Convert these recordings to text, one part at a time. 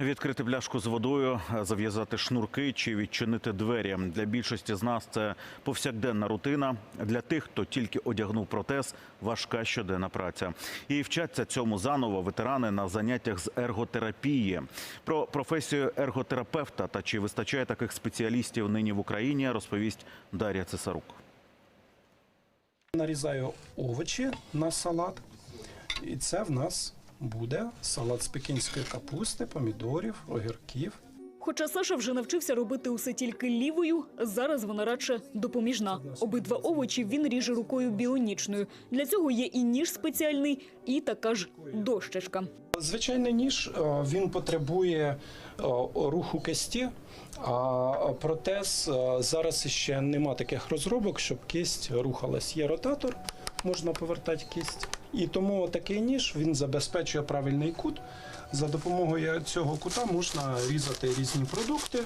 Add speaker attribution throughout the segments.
Speaker 1: Відкрити пляшку з водою, зав'язати шнурки чи відчинити двері. Для більшості з нас це повсякденна рутина. Для тих, хто тільки одягнув протез, важка щоденна праця. І вчаться цьому заново ветерани на заняттях з ерготерапії. Про професію ерготерапевта та чи вистачає таких спеціалістів нині в Україні, розповість Дар'я Цесарук.
Speaker 2: Нарізаю овочі на салат, і це в нас буде салат з пекінської капусти, помідорів, огірків.
Speaker 3: Хоча Саша вже навчився робити усе тільки лівою, зараз вона радше допоміжна. Обидва овочі він ріже рукою біонічною. Для цього є і ніж спеціальний, і така ж дощечка.
Speaker 2: Звичайний ніж е, він потребує е, руху кисті, а протез е, зараз ще нема таких розробок, щоб кисть рухалась. Є ротатор, можна повертати кисть. І тому такий ніж він забезпечує правильний кут. За допомогою цього кута можна різати різні продукти.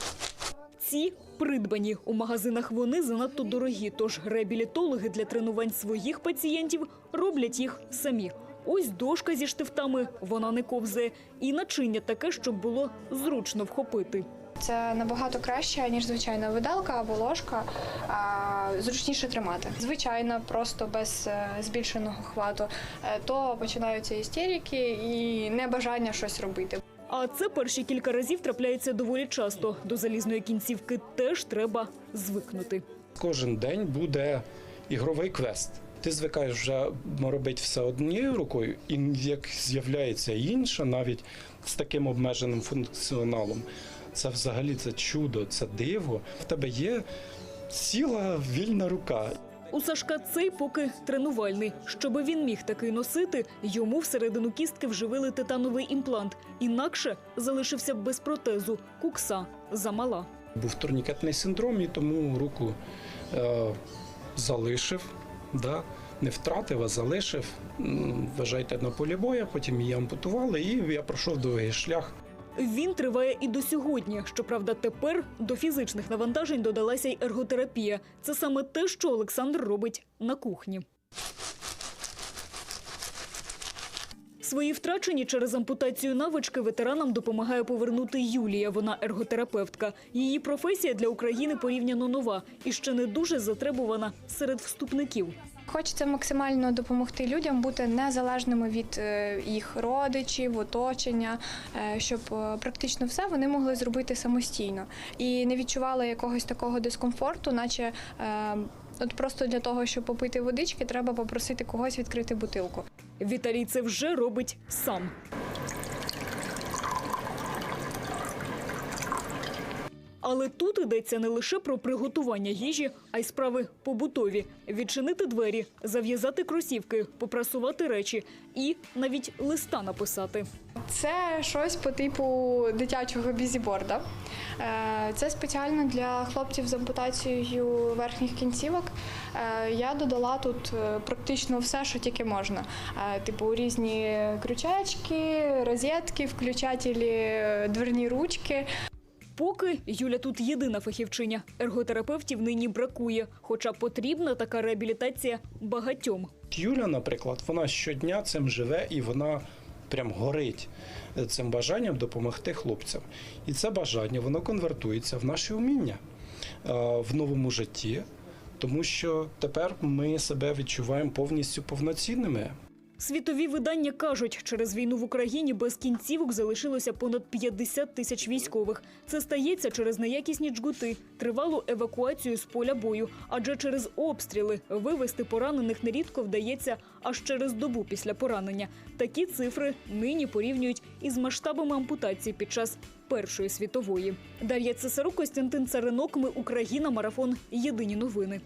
Speaker 3: Ці придбані у магазинах. Вони занадто дорогі. Тож реабілітологи для тренувань своїх пацієнтів роблять їх самі. Ось дошка зі штифтами, вона не ковзає, і начиння таке, щоб було зручно вхопити.
Speaker 4: Це набагато краще, ніж звичайна видалка або ложка, а, зручніше тримати. Звичайно, просто без е, збільшеного хвату, е, то починаються істерики і небажання щось робити.
Speaker 3: А це перші кілька разів трапляється доволі часто. До залізної кінцівки теж треба звикнути.
Speaker 2: Кожен день буде ігровий квест. Ти звикаєш вже робити все однією рукою, і як з'являється інша, навіть з таким обмеженим функціоналом, це взагалі це чудо, це диво. В тебе є ціла вільна рука.
Speaker 3: У Сашка цей поки тренувальний. Щоби він міг такий носити, йому всередину кістки вживили титановий імплант. Інакше залишився б без протезу. Кукса замала.
Speaker 2: Був турнікетний синдром, і тому руку е, залишив. Да? Не втратив, а залишив. Вважайте на полі бою, потім її ампутували, і я пройшов довгий шлях.
Speaker 3: Він триває і до сьогодні. Щоправда, тепер до фізичних навантажень додалася й ерготерапія. Це саме те, що Олександр робить на кухні. Свої втрачені через ампутацію навички ветеранам допомагає повернути Юлія. Вона ерготерапевтка. Її професія для України порівняно нова і ще не дуже затребувана серед вступників.
Speaker 4: Хочеться максимально допомогти людям бути незалежними від е, їх родичів, оточення, е, щоб е, практично все вони могли зробити самостійно і не відчували якогось такого дискомфорту, наче от просто для того, щоб попити водички, треба попросити когось відкрити бутилку.
Speaker 3: Віталій це вже робить сам. Але тут йдеться не лише про приготування їжі, а й справи побутові: відчинити двері, зав'язати кросівки, попрасувати речі і навіть листа написати.
Speaker 4: Це щось по типу дитячого бізіборда. Е, Це спеціально для хлопців з ампутацією верхніх кінцівок. Е, Я додала тут е, практично все, що тільки можна. Типу різні крючечки, розетки, включателі, дверні ручки.
Speaker 3: Поки Юля тут єдина фахівчиня. Ерготерапевтів нині бракує, хоча потрібна така реабілітація багатьом.
Speaker 2: Юля, наприклад, вона щодня цим живе і вона прям горить цим бажанням допомогти хлопцям. І це бажання воно конвертується в наші вміння е, в новому житті, тому що тепер ми себе відчуваємо повністю повноцінними.
Speaker 3: Світові видання кажуть, через війну в Україні без кінцівок залишилося понад 50 тисяч військових. Це стається через неякісні джгути, тривалу евакуацію з поля бою. Адже через обстріли вивезти поранених нерідко вдається аж через добу після поранення. Такі цифри нині порівнюють із масштабами ампутації під час Першої світової. Дар'я Цесарук, Костянтин Царинок. Ми Україна. Марафон. Єдині новини.